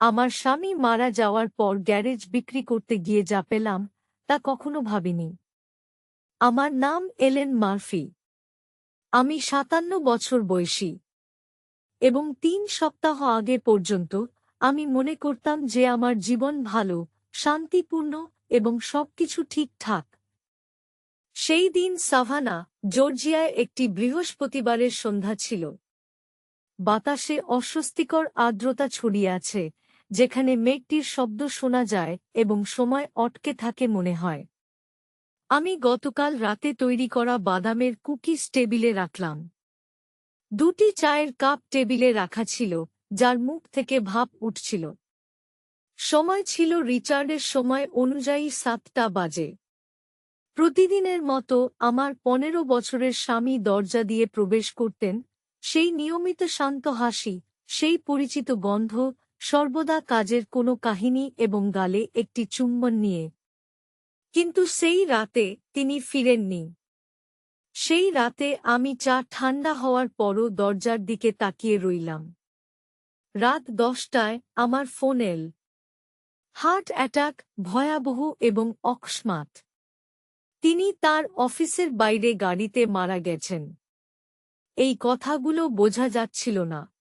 আমার স্বামী মারা যাওয়ার পর গ্যারেজ বিক্রি করতে গিয়ে যা পেলাম, তা কখনো ভাবিনি। আমার নাম এলেন মার্ফি। আমি সাতান্ন বছর বয়সী। এবং তিন সপ্তাহ আগে পর্যন্ত আমি মনে করতাম যে আমার জীবন ভালো, শান্তিপূর্ণ এবং সবকিছু ঠিকঠাক। সেই দিন সাভানা, জর্জিয়ায় একটি বৃহস্পতিবারের সন্ধ্যা ছিল। বাতাসে অস্বস্তিকর আর্দ্রতা ছড়িয়ে আছে যেখানে মেঘটির শব্দ শোনা যায় এবং সময় অটকে থাকে মনে হয়। আমি গতকাল রাতে তৈরি করা বাদামের কুকিজ টেবিলে রাখলাম। দুটি চায়ের কাপ টেবিলে রাখা ছিল, যার মুখ থেকে ভাপ উঠছিল। সময় ছিল রিচার্ডের সময় অনুযায়ী সাতটা বাজে। প্রতিদিনের মতো আমার পনেরো বছরের স্বামী দরজা দিয়ে প্রবেশ করতেন, সেই নিয়মিত শান্ত হাসি, সেই পরিচিত গন্ধ সর্বদা কাজের কোনো কাহিনী এবং গালে একটি চুম্বন নিয়ে। কিন্তু সেই রাতে তিনি ফিরেননি। সেই রাতে আমি চা ঠান্ডা হওয়ার পরও দরজার দিকে তাকিয়ে রইলাম। রাত দশটায় আমার ফোন এল। হার্ট অ্যাটাক, ভয়াবহ এবং অকস্মাৎ। তিনি তার অফিসের বাইরে গাড়িতে মারা গেছেন। এই কথাগুলো বোঝা যাচ্ছিল না।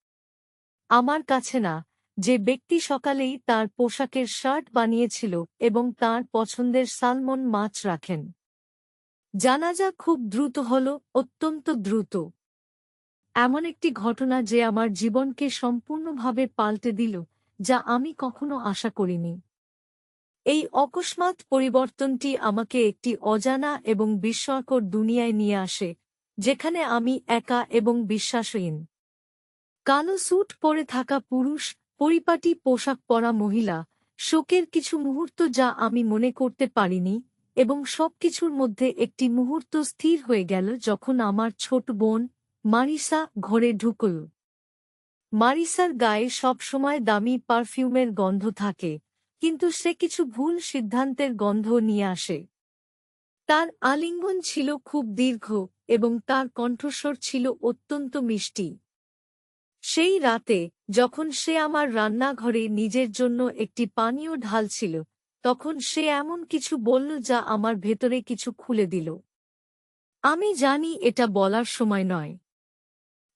আমার কাছে না যে ব্যক্তি সকালেই তার পোশাকের শার্ট বানিয়েছিল এবং তার পছন্দের সালমন মাছ রাখেন। জানাজা খুব দ্রুত হল, অত্যন্ত দ্রুত। এমন একটি ঘটনা যে আমার জীবনকে সম্পূর্ণভাবে পাল্টে দিল, যা আমি কখনো আশা করিনি। এই অকস্মাৎ পরিবর্তনটি আমাকে একটি অজানা এবং বিস্ময়কর দুনিয়ায় নিয়ে আসে, যেখানে আমি একা এবং বিশ্বাসহীন। কালো স্যুট পরে থাকা পুরুষ পরিপাটি পোশাক পরা মহিলা, শোকের কিছু মুহূর্ত যা আমি মনে করতে পারিনি এবং সবকিছুর মধ্যে একটি মুহূর্ত স্থির হয়ে গেল যখন আমার ছোট বোন মারিসা ঘরে ঢুকল। মারিসার গায়ে সবসময় দামি পারফিউমের গন্ধ থাকে, কিন্তু সে কিছু ভুল সিদ্ধান্তের গন্ধ নিয়ে আসে। তার আলিঙ্গন ছিল খুব দীর্ঘ এবং তার কণ্ঠস্বর ছিল অত্যন্ত মিষ্টি। সেই রাতে, যখন সে আমার রান্নাঘরে নিজের জন্য একটি পানীয় ঢালছিল তখন সে এমন কিছু বলল যা আমার ভেতরে কিছু খুলে দিল। আমি জানি এটা বলার সময় নয়।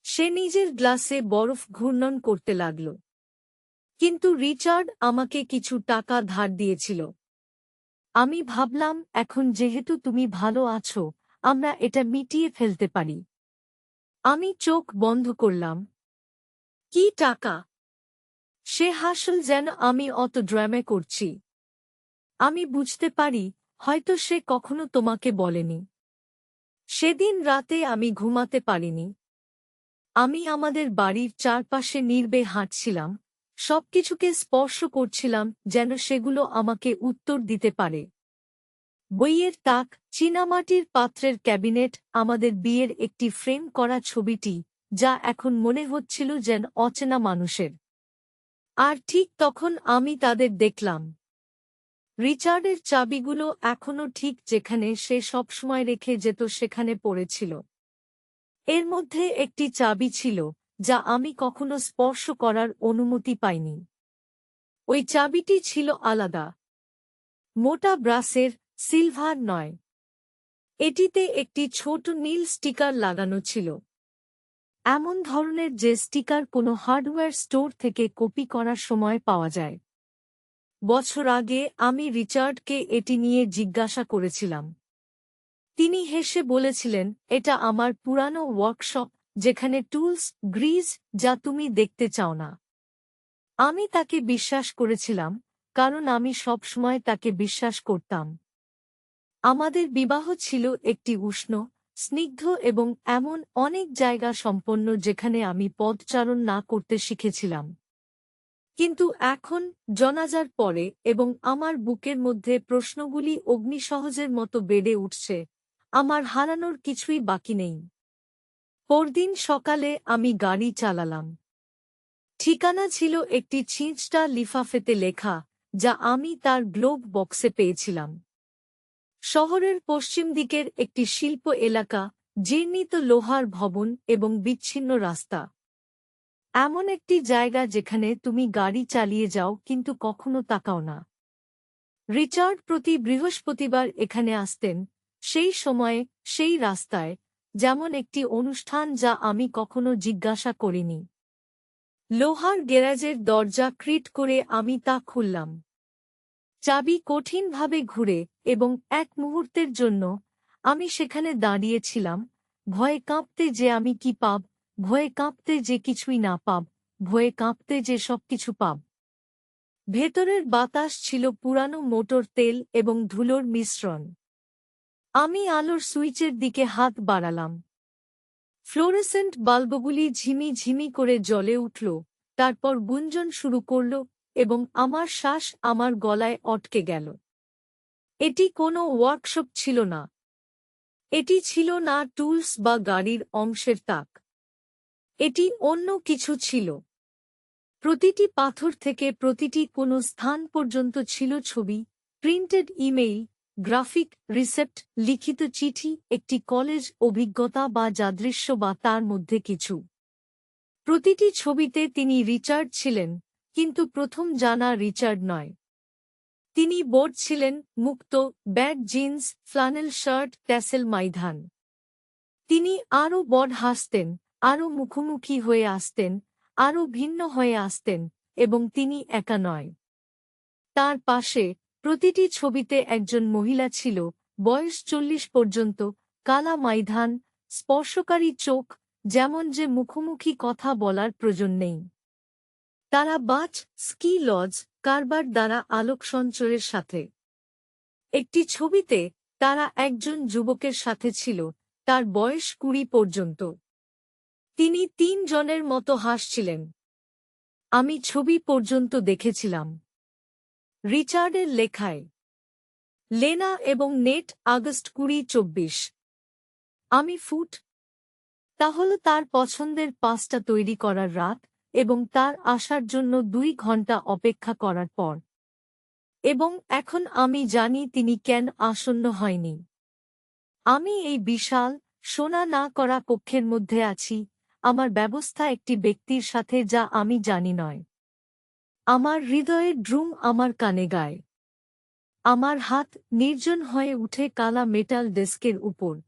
সে নিজের গ্লাসে বরফ ঘূর্ণন করতে লাগল। কিন্তু রিচার্ড আমাকে কিছু টাকা ধার দিয়েছিল। আমি ভাবলাম, এখন যেহেতু তুমি ভালো আছো, আমরা এটা মিটিয়ে ফেলতে পারি। আমি চোখ বন্ধ করলাম। কি টাকা? সে হাসল যেন আমি অত ড্রামে করছি। আমি বুঝতে পারি, হয়তো সে কখনো তোমাকে বলেনি। সেদিন রাতে আমি ঘুমাতে পারিনি। আমি আমাদের বাড়ির চারপাশে নির্বে হাঁটছিলাম, সবকিছুকে স্পর্শ করছিলাম যেন সেগুলো আমাকে উত্তর দিতে পারে। বইয়ের তাক, চীনামাটির পাত্রের ক্যাবিনেট, আমাদের বিয়ের একটি ফ্রেম করা ছবিটি যা এখন মনে হচ্ছিল যেন অচেনা মানুষের। আর ঠিক তখন আমি তাদের দেখলাম। রিচার্ডের চাবিগুলো এখনও ঠিক যেখানে সে সবসময় রেখে যেত সেখানে পড়েছিল। এর মধ্যে একটি চাবি ছিল, যা আমি কখনো স্পর্শ করার অনুমতি পাইনি। ওই চাবিটি ছিল আলাদা। মোটা ব্রাসের, সিলভার নয়। এটিতে একটি ছোট নীল স্টিকার লাগানো ছিল। এমন ধরনের যে স্টিকার কোনো হার্ডওয়্যার স্টোর থেকে কপি করার সময় পাওয়া যায়। বছর আগে আমি রিচার্ডকে এটি নিয়ে জিজ্ঞাসা করেছিলাম। তিনি হেসে বলেছিলেন, এটা আমার পুরানো ওয়ার্কশপ, যেখানে টুলস, গ্রিজ, যা তুমি দেখতে চাও না। আমি তাকে বিশ্বাস করেছিলাম, কারণ আমি সবসময় তাকে বিশ্বাস করতাম। আমাদের বিবাহ ছিল একটি উষ্ণ স্নিগ্ধ এবং এমন অনেক জায়গা সম্পন্ন যেখানে আমি পদচারণ না করতে শিখেছিলাম। কিন্তু এখন, জনাজার পরে এবং আমার বুকের মধ্যে প্রশ্নগুলি অগ্নিসহজের মতো বেড়ে উঠছে, আমার হারানোর কিছুই বাকি নেই। পরদিন সকালে আমি গাড়ি চালালাম। ঠিকানা ছিল একটি ছিঁচটা লিফাফেতে লেখা, যা আমি তার গ্লোব বক্সে পেয়েছিলাম। শহরের পশ্চিম দিকের একটি শিল্প এলাকা, জীর্ণিত লোহার ভবন এবং বিচ্ছিন্ন রাস্তা। এমন একটি জায়গা যেখানে তুমি গাড়ি চালিয়ে যাও কিন্তু কখনো তাকাও না। রিচার্ড প্রতি বৃহস্পতিবার এখানে আসতেন, সেই সময়ে, সেই রাস্তায়, যেমন একটি অনুষ্ঠান যা আমি কখনো জিজ্ঞাসা করিনি। লোহার গ্যারাজের দরজা ক্রিট করে আমি তা খুললাম। চাবি কঠিনভাবে ঘুরে এবং এক মুহূর্তের জন্য আমি সেখানে দাঁড়িয়েছিলাম, ভয়ে কাঁপতে যে আমি কি পাব, ভয়ে কাঁপতে যে কিছুই না পাব, ভয়ে কাঁপতে যে সবকিছু পাব। ভেতরের বাতাস ছিল পুরানো মোটর তেল এবং ধুলোর মিশ্রণ। আমি আলোর সুইচের দিকে হাত বাড়ালাম। ফ্লোরেসেন্ট বাল্বগুলি ঝিমি ঝিমি করে জলে উঠল, তারপর গুঞ্জন শুরু করল এবং আমার শ্বাস আমার গলায় অটকে গেল। এটি কোনো ওয়ার্কশপ ছিল না। এটি ছিল না টুলস বা গাড়ির অংশের তাক। এটি অন্য কিছু ছিল। প্রতিটি পাথর থেকে প্রতিটি কোনো স্থান পর্যন্ত ছিল ছবি, প্রিন্টেড ইমেইল, গ্রাফিক রিসেপ্ট, লিখিত চিঠি, একটি কলেজ অভিজ্ঞতা বা যাদৃশ্য বা তার মধ্যে কিছু। প্রতিটি ছবিতে তিনি রিচার্ড ছিলেন। কিন্তু প্রথম জানা রিচার্ড নয়। তিনি বোর্ড ছিলেন মুক্ত, bad jeans, flannel shirt, tassel মাইধান। তিনি আরও বড হাসতেন, আরও মুখোমুখি হয়ে আসতেন, আরও ভিন্ন হয়ে আসতেন এবং তিনি একা নয়। তার পাশে প্রতিটি ছবিতে একজন মহিলা ছিল, বয়স চল্লিশ পর্যন্ত, কালা মাইধান, স্পর্শকারী চোখ, যেমন যে মুখোমুখি কথা বলার প্রয়োজন নেই। তারা বাচ, স্কি লজ, কারবার দ্বারা আলোক সঞ্চয়ের সাথে। একটি ছবিতে তারা একজন যুবকের সাথে ছিল, তার বয়স কুড়ি পর্যন্ত। তিনি তিন জনের মতো হাসছিলেন। আমি ছবি পর্যন্ত দেখেছিলাম। রিচার্ডের লেখায়, লেনা এবং নেট, আগস্ট কুড়ি, চব্বিশ। আমি ফুট। তাহলে তার পছন্দের পাসটা তৈরি করার রাত এবং তার আসার জন্য দুই ঘণ্টা অপেক্ষা করার পর। এবং এখন আমি জানি তিনি কেন আসন্ন হয়নি। আমি এই বিশাল, সোনা না করা কক্ষের মধ্যে আছি, আমার ব্যবস্থা একটি ব্যক্তির সাথে যা আমি জানি নয়। আমার হৃদয়ের ড্রুম আমার কানে গায়। আমার হাত নির্জন হয়ে উঠে কালা মেটাল ডেস্কের উপর।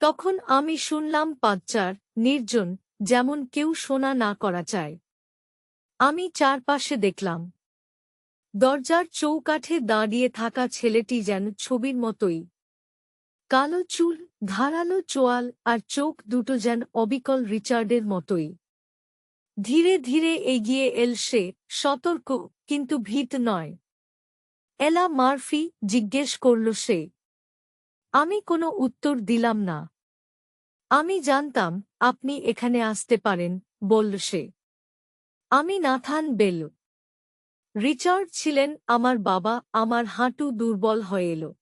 তখন আমি শুনলাম পাচ্চার নির্জন যেমন কেউ শোনা না করা চায়। আমি চারপাশে দেখলাম। দরজার চৌকাঠে দাঁড়িয়ে থাকা ছেলেটি যেন ছবির মতোই। কালো চুল, ধারালো চোয়াল আর চোখ দুটো যেন অবিকল রিচার্ডের মতোই। ধীরে ধীরে এগিয়ে এল সে, সতর্ক, কিন্তু ভীত নয়। এলা মারফি জিজ্ঞেস করল সে। আমি কোনো উত্তর দিলাম না। আমি জানতাম আপনি এখানে আসতে পারেন, বলল সে। আমি নাথান বেল। রিচার্ড ছিলেন আমার বাবা, আমার হাঁটু দুর্বল হয়ে এলো।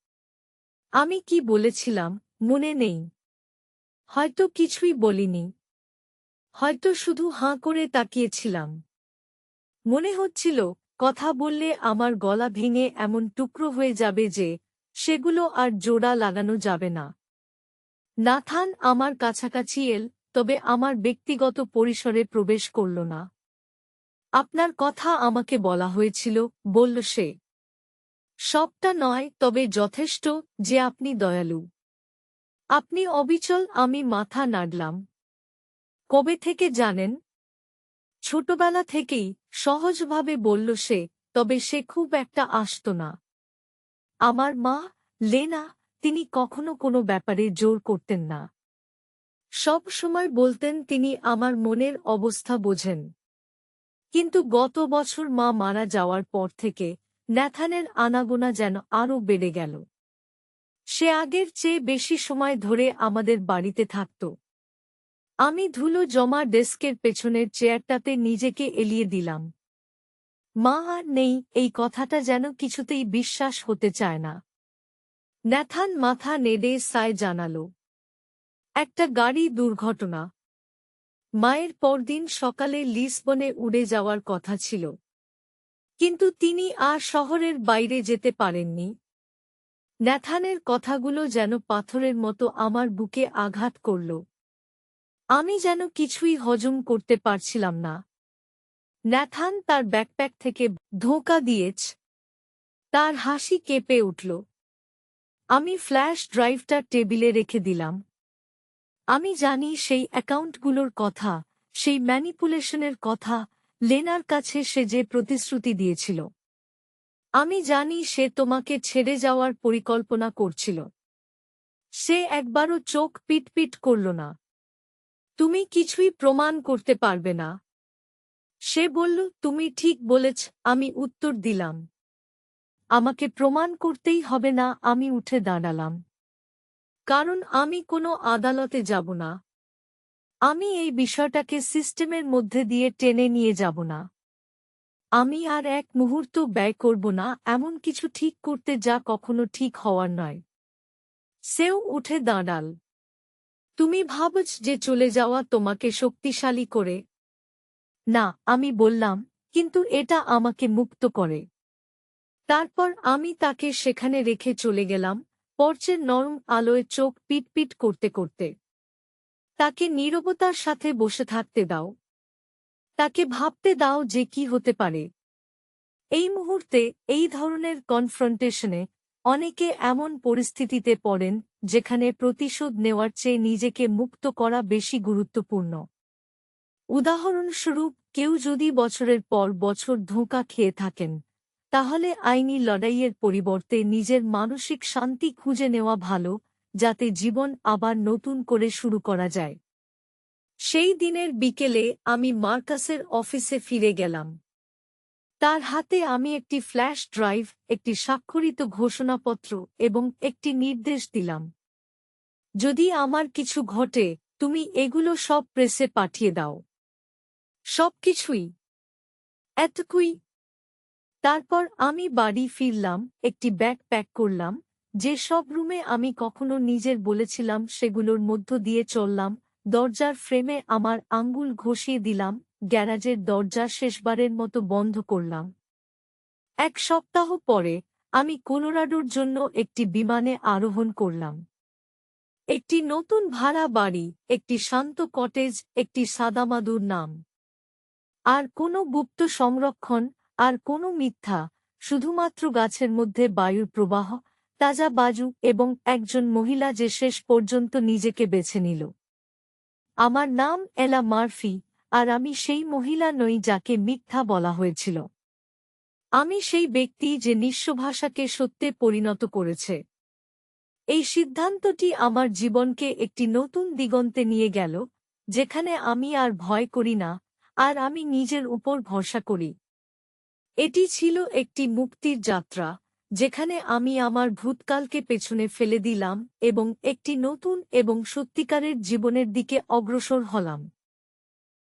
আমি কি বলেছিলাম, মনে নেই। হয়তো কিছুই বলিনি। হয়তো শুধু হাঁ করে তাকিয়েছিলাম। মনে হচ্ছিল, কথা বললে আমার গলা ভেঙে এমন টুকরো হয়ে যাবে যে, সেগুলো আর জোড়া লাগানো যাবে না। নাথান আমার কাছাকাছি এল, তবে আমার ব্যক্তিগত পরিসরে প্রবেশ করল না। আপনার কথা আমাকে বলা হয়েছিল, বলল সে। সবটা নয়, তবে যথেষ্ট যে আপনি দয়ালু। আপনি অবিচল, আমি মাথা নাড়লাম। কবে থেকে জানেন? ছোটবেলা থেকেই, সহজভাবে বলল সে, তবে সে খুব একটা আসত না। আমার মা, লেনা তিনি কখনো কোনো ব্যাপারে জোর করতেন না। সব সময় বলতেন, তিনি আমার মনের অবস্থা বোঝেন। কিন্তু গত বছর মা মারা যাওয়ার পর থেকে ন্যাথানের আনাগোনা যেন আরও বেড়ে গেল। সে আগের চেয়ে বেশি সময় ধরে আমাদের বাড়িতে থাকত। আমি ধুলো জমা ডেস্কের পেছনের চেয়ারটাতে নিজেকে এলিয়ে দিলাম। মা আর নেই, এই কথাটা যেন কিছুতেই বিশ্বাস হতে চায় না। ন্যাথান মাথা নেড়ে সায় জানাল। একটা গাড়ি দুর্ঘটনা। মায়ের পরদিন সকালে লিসবনে উড়ে যাওয়ার কথা ছিল। কিন্তু তিনি আর শহরের বাইরে যেতে পারেননি। ন্যাথানের কথাগুলো যেন পাথরের মতো আমার বুকে আঘাত করল। আমি যেন কিছুই হজম করতে পারছিলাম না। ন্যাথান তার ব্যাকপ্যাক থেকে ধোঁকা দিয়েছ। তার হাসি কেঁপে উঠল। আমি ফ্ল্যাশ ড্রাইভটা টেবিলে রেখে দিলাম। আমি জানি সেই অ্যাকাউন্টগুলোর কথা, সেই ম্যানিপুলেশনের কথা, লেনার কাছে সে যে প্রতিশ্রুতি দিয়েছিল। আমি জানি সে তোমাকে ছেড়ে যাওয়ার পরিকল্পনা করছিল। সে একবারও চোখ পিটপিট করল না। তুমি কিছুই প্রমাণ করতে পারবে না। সে বলল, তুমি ঠিক বলেছ, আমি উত্তর দিলাম। আমাকে প্রমাণ করতেই হবে না, আমি উঠে দাঁড়ালাম। কারণ আমি কোনো আদালতে যাব না। আমি এই বিষয়টাকে সিস্টেমের মধ্যে দিয়ে টেনে নিয়ে যাব না। আমি আর এক মুহূর্ত ব্যয় করব না, এমন কিছু ঠিক করতে যা কখনো ঠিক হওয়ার নয়। সেও উঠে দাঁড়াল। তুমি ভাবছ যে চলে যাওয়া তোমাকে শক্তিশালী করে। না, আমি বললাম, কিন্তু এটা আমাকে মুক্ত করে। তারপর আমি তাকে সেখানে রেখে চলে গেলাম, পর্চের নরম আলোয় চোখ পিটপিট করতে করতে। তাকে নীরবতার সাথে বসে থাকতে দাও। তাকে ভাবতে দাও যে কি হতে পারে। এই মুহূর্তে এই ধরনের কনফ্রন্টেশনে অনেকে এমন পরিস্থিতিতে পড়েন, যেখানে প্রতিশোধ নেওয়ার চেয়ে নিজেকে মুক্ত করা বেশি গুরুত্বপূর্ণ। উদাহরণস্বরূপ, কেউ যদি বছরের পর বছর ধোঁকা খেয়ে থাকেন তাহলে আইনি লড়াইয়ের পরিবর্তে নিজের মানসিক শান্তি খুঁজে নেওয়া ভালো, যাতে জীবন আবার নতুন করে শুরু করা যায়। সেই দিনের বিকেলে আমি মার্কাসের অফিসে ফিরে গেলাম। তার হাতে আমি একটি ফ্ল্যাশ ড্রাইভ, একটি স্বাক্ষরিত ঘোষণাপত্র এবং একটি নির্দেশ দিলাম। যদি আমার কিছু ঘটে, তুমি এগুলো সব প্রেসে পাঠিয়ে দাও। সবকিছুই। এতকুই তারপর আমি বাড়ি ফিরলাম, একটি ব্যাগ প্যাক করলাম, যে সব রুমে আমি কখনো নিজের বলেছিলাম সেগুলোর মধ্য দিয়ে চললাম, দরজার ফ্রেমে আমার আঙ্গুল ঘষিয়ে দিলাম, গ্যারাজের দরজা শেষবারের মতো বন্ধ করলাম। এক সপ্তাহ পরে, আমি কোলোরাডোর জন্য একটি বিমানে আরোহণ করলাম। একটি নতুন ভাড়া বাড়ি, একটি শান্ত কটেজ, একটি সাদামাদুর নাম। আর কোনো গুপ্ত সংরক্ষণ আর কোনো মিথ্যা, শুধুমাত্র গাছের মধ্যে বায়ুর প্রবাহ, তাজা বাজু এবং একজন মহিলা যে শেষ পর্যন্ত নিজেকে বেছে নিল। আমার নাম এলা মার্ফি, আর আমি সেই মহিলা নই যাকে মিথ্যা বলা হয়েছিল। আমি সেই ব্যক্তি যে নিঃস্ব ভাষাকে সত্যে পরিণত করেছে। এই সিদ্ধান্তটি আমার জীবনকে একটি নতুন দিগন্তে নিয়ে গেল, যেখানে আমি আর ভয় করি না, আর আমি নিজের উপর ভরসা করি। এটি ছিল একটি মুক্তির যাত্রা, যেখানে আমি আমার ভূতকালকে পেছনে ফেলে দিলাম এবং একটি নতুন এবং সত্যিকারের জীবনের দিকে অগ্রসর হলাম।